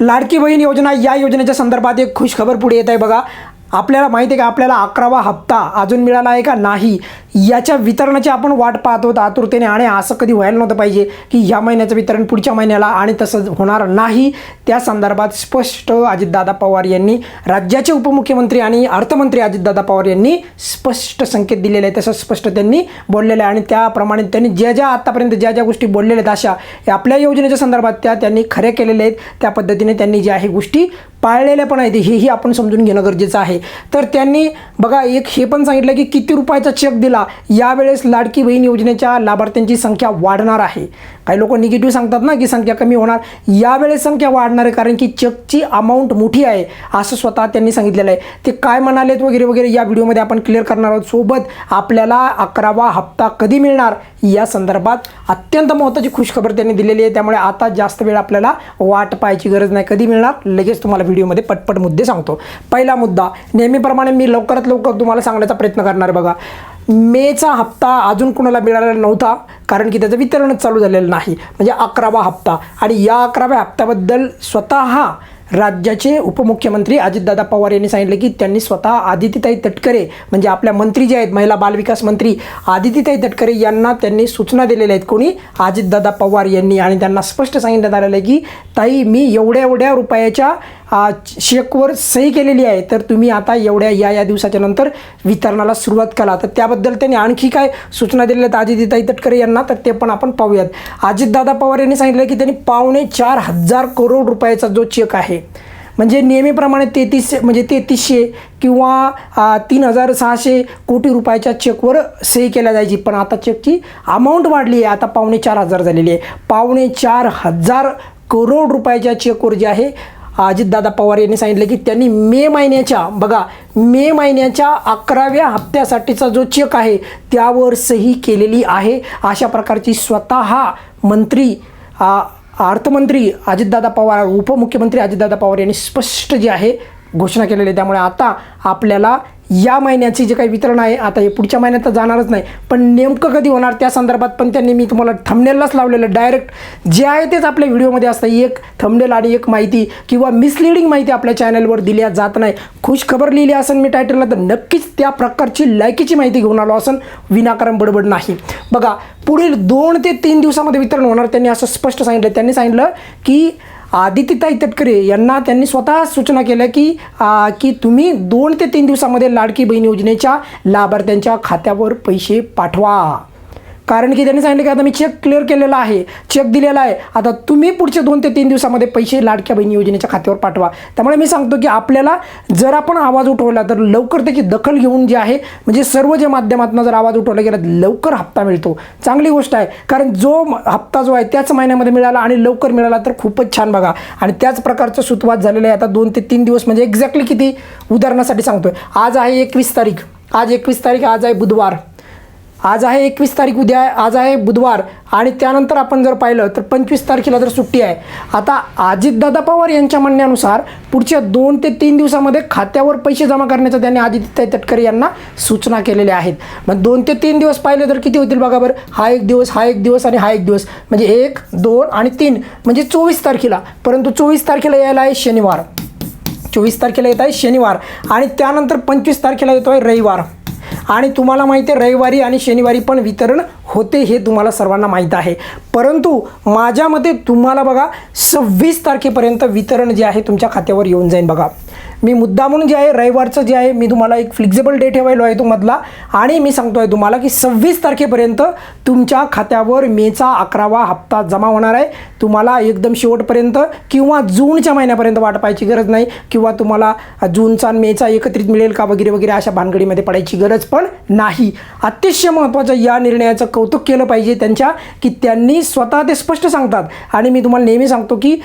लाडकी बहीण योजना या योजनेच्या संदर्भात एक खुश खबर पुढे येत आहे बघा. आपल्याला माहिती आहे का आपल्याला अकरावा हप्ता अजून मिळाला आहे का? नाही. याच्या वितरणाची आपण वाट पाहत होत आतुरतेने आणि असं कधी व्हायला नव्हतं पाहिजे की ह्या महिन्याचं वितरण पुढच्या महिन्याला आणि तसं होणार नाही. त्या संदर्भात स्पष्ट अजितदादा पवार यांनी राज्याचे उपमुख्यमंत्री आणि अर्थमंत्री अजितदादा पवार यांनी स्पष्ट संकेत दिलेले आहेत तसं स्पष्ट त्यांनी बोललेलं आहे. आणि त्याप्रमाणे त्यांनी ज्या ज्या आत्तापर्यंत ज्या ज्या गोष्टी बोललेल्या आहेत अशा या आपल्या योजनेच्या संदर्भात त्या त्यांनी खऱ्या केलेल्या आहेत. त्या पद्धतीने त्यांनी ज्या आहे गोष्टी पाळलेल्या पण आहेत. हेही आपण समजून घेणं गरजेचं आहे. तर त्यांनी बघा एक हे पण सांगितलं की किती रुपयाचा चेक दिला? यावेळेस लाडकी बहीण योजनेच्या लाभार्थ्यांची संख्या वाढणार आहे. काही लोक निगेटिव्ह सांगतात ना की संख्या कमी होणार. यावेळेस संख्या वाढणार आहे कारण की चेकची अमाऊंट मोठी आहे असं स्वतः त्यांनी सांगितलेलं आहे. ते काय म्हणालेत वगैरे वगैरे या व्हिडिओमध्ये आपण क्लिअर करणार आहोत. सोबत आपल्याला अकरावा हप्ता कधी मिळणार? या संदर्भात अत्यंत महत्त्वाची खुशखबर त्यांनी दिलेली आहे. त्यामुळे आता जास्त वेळ आपल्याला वाट पाहायची गरज नाही. कधी मिळणार? लगेच तुम्हाला व्हिडिओमध्ये पटपट मुद्दे सांगतो. पहिला मुद्दा नेहमीप्रमाणे मी लवकरात लवकर तुम्हाला सांगण्याचा प्रयत्न करणार आहे बघा. मेचा हप्ता अजून कोणाला मिळालेला नव्हता कारण की त्याचं वितरणच चालू झालेलं नाही. म्हणजे अकरावा हप्ता. आणि या अकराव्या हप्त्याबद्दल स्वतः राज्याचे उपमुख्यमंत्री अजितदादा पवार यांनी सांगितलं की त्यांनी स्वतः आदितीताई तटकरे म्हणजे आपल्या मंत्री जे आहेत महिला बालविकास मंत्री आदितीताई तटकरे यांना त्यांनी सूचना दिलेल्या आहेत. कोणी? अजितदादा पवार यांनी. आणि त्यांना स्पष्ट सांगितलं आलेलं आहे की ताई मी एवढ्या एवढ्या रुपयाच्या आ, चेकवर सही केलेली आहे. तर तुम्ही आता एवढ्या या या दिवसाच्या नंतर वितरणाला सुरुवात करा. तर त्याबद्दल त्यांनी आणखी काय सूचना दिलेल्या आहेत? अजितताई तटकरे यांना तर ते पण आपण पाहूयात. अजितदादा पवार यांनी सांगितलं की त्यांनी पावणे चार हजार करोड रुपयाचा जो चेक आहे म्हणजे नेहमीप्रमाणे तेहतीसशे म्हणजे तेहतीसशे किंवा तीन हजार सहाशे कोटी रुपयाच्या चेकवर सही केल्या जायची. पण आता चेकची अमाऊंट वाढली आहे. आता पावणे चार हजार झालेली आहे. पावणे चार हजार करोड रुपयाच्या चेकवर जे आहे अजितदादा पवार यांनी सांगितलं की त्यांनी मे महिन्याच्या बघा मे महिन्याच्या अकराव्या हप्त्यासाठीचा जो चेक आहे त्यावर सही केलेली आहे. अशा प्रकारची स्वतः मंत्री अर्थमंत्री अजितदादा पवार उपमुख्यमंत्री अजितदादा पवार यांनी स्पष्ट जे आहे घोषणा केलेली आहे. त्यामुळे आता आपल्याला या महिन्याचे जे काही वितरण आहे आता हे पुढच्या महिन्यात तर जाणारच नाही पण नेमकं कधी होणार त्या संदर्भात पण त्यांनी मी तुम्हाला थंबनेललाच लावलेलं डायरेक्ट जे आहे तेच आपल्या व्हिडिओमध्ये असतं. एक थंबनेल आणि एक माहिती किंवा मिसलिडिंग माहिती आपल्या चॅनलवर दिल्या जात नाही. खुश खबर लिहिली असेल मी टायटलला तर नक्कीच त्या प्रकारची लायकीची माहिती घेऊन आलो असेल विनाकारण बडबड नाही. बघा पुढील दोन ते तीन दिवसामध्ये वितरण होणार त्यांनी असं स्पष्ट सांगितलं. त्यांनी सांगितलं की आदित्यताई तटकरे यांना त्यांनी स्वतः सूचना केल्या की आ, की तुम्ही दोन ते तीन दिवसामध्ये लाडकी बहीण योजनेच्या लाभार्थ्यांच्या खात्यावर पैसे पाठवा. कारण की त्यांनी सांगितलं की आता मी चेक क्लिअर केलेला आहे. चेक दिलेला आहे. आता तुम्ही पुढच्या दोन ते तीन दिवसामध्ये पैसे लाडक्या बहिणी योजनेच्या खात्यावर पाठवा. त्यामुळे मी सांगतो की आपल्याला जर आपण आवाज उठवला तर लवकर त्याची दखल घेऊन जे आहे म्हणजे सर्व जे माध्यमातून जर आवाज उठवला गेला तर लवकर हप्ता मिळतो. चांगली गोष्ट आहे. कारण जो हप्ता जो आहे त्याच महिन्यामध्ये मिळाला आणि लवकर मिळाला तर खूपच छान बघा. आणि त्याच प्रकारचं सुतवात झालेलं आहे. आता दोन ते तीन दिवस म्हणजे एक्झॅक्टली किती? उदाहरणासाठी सांगतोय. आज आहे एकवीस तारीख. आज एकवीस तारीख आज आहे बुधवार. आज आहे एकवीस तारीख उद्या आज आहे बुधवार आणि त्यानंतर आपण जर पाहिलं तर पंचवीस तारखेला जर सुट्टी आहे. आता अजितदादा पवार यांच्या म्हणण्यानुसार पुढच्या दोन ते तीन दिवसामध्ये खात्यावर पैसे जमा करण्याचं त्यांनी आदित्य तटकरे यांना सूचना केलेल्या आहेत. मग दोन ते तीन दिवस पाहिले तर किती होतील बघा बरं. हा एक दिवस हा एक दिवस आणि हा एक दिवस. म्हणजे एक दोन आणि तीन. म्हणजे चोवीस तारखेला. परंतु चोवीस तारखेला यायला आहे शनिवार. चोवीस तारखेला येत आहे शनिवार आणि त्यानंतर पंचवीस तारखेला येतो आहे रविवार. आणि तुम्हाला माहिती आहे रविवारी आणि शनिवारी पण वितरण होते हे तुम्हाला सर्वांना माहीत आहे. परंतु माझ्या मते तुम्हाला बघा सव्वीस तारखेपर्यंत वितरण जे आहे तुमच्या खात्यावर येऊन जाईल बघा. मी मुद्दा म्हणून जे आहे रविवारचं जे आहे मी तुम्हाला एक फ्लेक्झिबल डे ठेवायलो आहे तुम्हाला आणि मी सांगतो आहे तुम्हाला की सव्वीस तारखेपर्यंत तुमच्या खात्यावर मेचा अकरावा हप्ता जमा होणार आहे. तुम्हाला एकदम शेवटपर्यंत किंवा जूनच्या महिन्यापर्यंत वाट पाहायची गरज नाही. किंवा तुम्हाला जूनचा आणि मेचा एकत्रित मिळेल का वगैरे वगैरे अशा भानगडीमध्ये पडायची गरज पण नाही. अतिशय महत्त्वाचं या निर्णयाचं कौतुक केलं पाहिजे त्यांच्या की त्यांनी स्वतः ते स्पष्ट सांगतात. आणि मी तुम्हाला नेहमी सांगतो की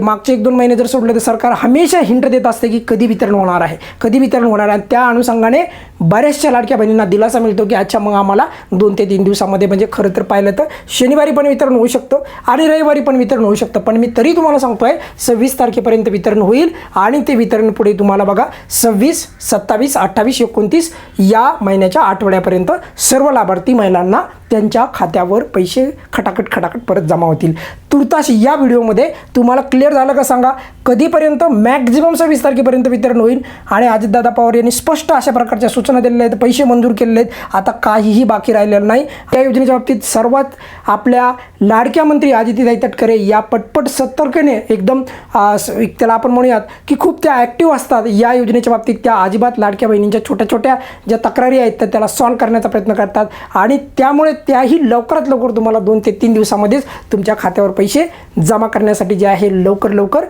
मागचे एक दोन महिने जर सोडले तर सरकार हमेशा हिंट देत असते की कधी कधी वितरण होणार आहे? कधी वितरण होणार आहे? त्या अनुषंगाने बऱ्याचशा लाडक्या बहिणींना दिलासा मिळतो की अच्छा मग आम्हाला दोन ते तीन दिवसामध्ये म्हणजे खरं तर पाहिलं तर शनिवारी पण वितरण होऊ शकतं आणि रविवारी पण वितरण होऊ शकतं. पण मी तरी तुम्हाला सांगतो आहे सव्वीस तारखेपर्यंत वितरण होईल आणि ते वितरण पुढे तुम्हाला बघा सव्वीस सत्तावीस अठ्ठावीस एकोणतीस या महिन्याच्या आठवड्यापर्यंत सर्व लाभार्थी महिलांना त्यांच्या खात्यावर पैसे खटाखट खटाखट परत जमा होतील. तुर्तास या व्हिडिओमध्ये तुम्हाला क्लिअर झालं का सांगा? कधीपर्यंत? मॅक्झिमम सव्वीस तारखेपर्यंत वितरण होईल. आणि अजितदादा पवार यांनी स्पष्ट अशा प्रकारच्या सूचना दिलेल्या आहेत पैसे मंजूर केलेले आहेत. आता काहीही बाकी राहिलेलं नाही. या योजनेच्या बाबतीत सर्वात आपल्या लाडक्या मंत्री आदित्यताई तटकरे या पटपट सतर्कने एकदम त्याला आपण म्हणूयात की खूप त्या ॲक्टिव्ह असतात. या योजनेच्या बाबतीत त्या अजिबात लाडक्या बहिणींच्या छोट्या छोट्या ज्या तक्रारी आहेत तर त्याला सॉल्व्ह करण्याचा प्रयत्न करतात. आणि त्यामुळे त्याही लवकरात लवकर तुम्हाला दोन ते तीन दिवसामध्येच तुमच्या खात्यावर पैसे जमा करण्यासाठी जे आहे लवकर लवकर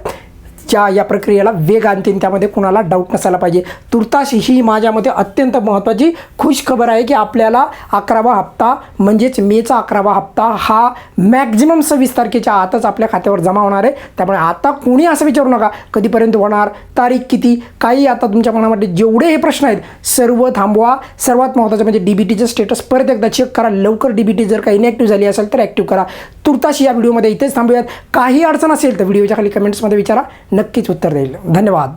च्या या प्रक्रियेला वेग आणतील त्यामध्ये कुणाला डाऊट नसायला पाहिजे. तुर्तास ही माझ्या मते अत्यंत महत्त्वाची खुश खबर आहे की आपल्याला अकरावा हप्ता म्हणजेच मेचा अकरावा हप्ता हा मॅक्झिमम सव्वीस तारखेच्या आतच आपल्या खात्यावर जमा होणार आहे. त्यामुळे आता कोणी असं विचारू नका कधीपर्यंत होणार तारीख किती काही आता तुमच्या मनामध्ये जेवढे हे प्रश्न आहेत सर्व थांबवा. सर्वात महत्त्वाचं म्हणजे डी बी टीचं स्टेटस परत एकदा चेक करा. लवकर डी बी टी जर काही इनॅक्टिव्ह झाली असेल तर ॲक्टिव्ह करा. तुर्ताशी या व्हिडिओमध्ये इथेच थांबूयात. काही अडचण असेल तर व्हिडिओच्या खाली कमेंट्समध्ये विचारा. नक्कीच उत्तर देईल. धन्यवाद.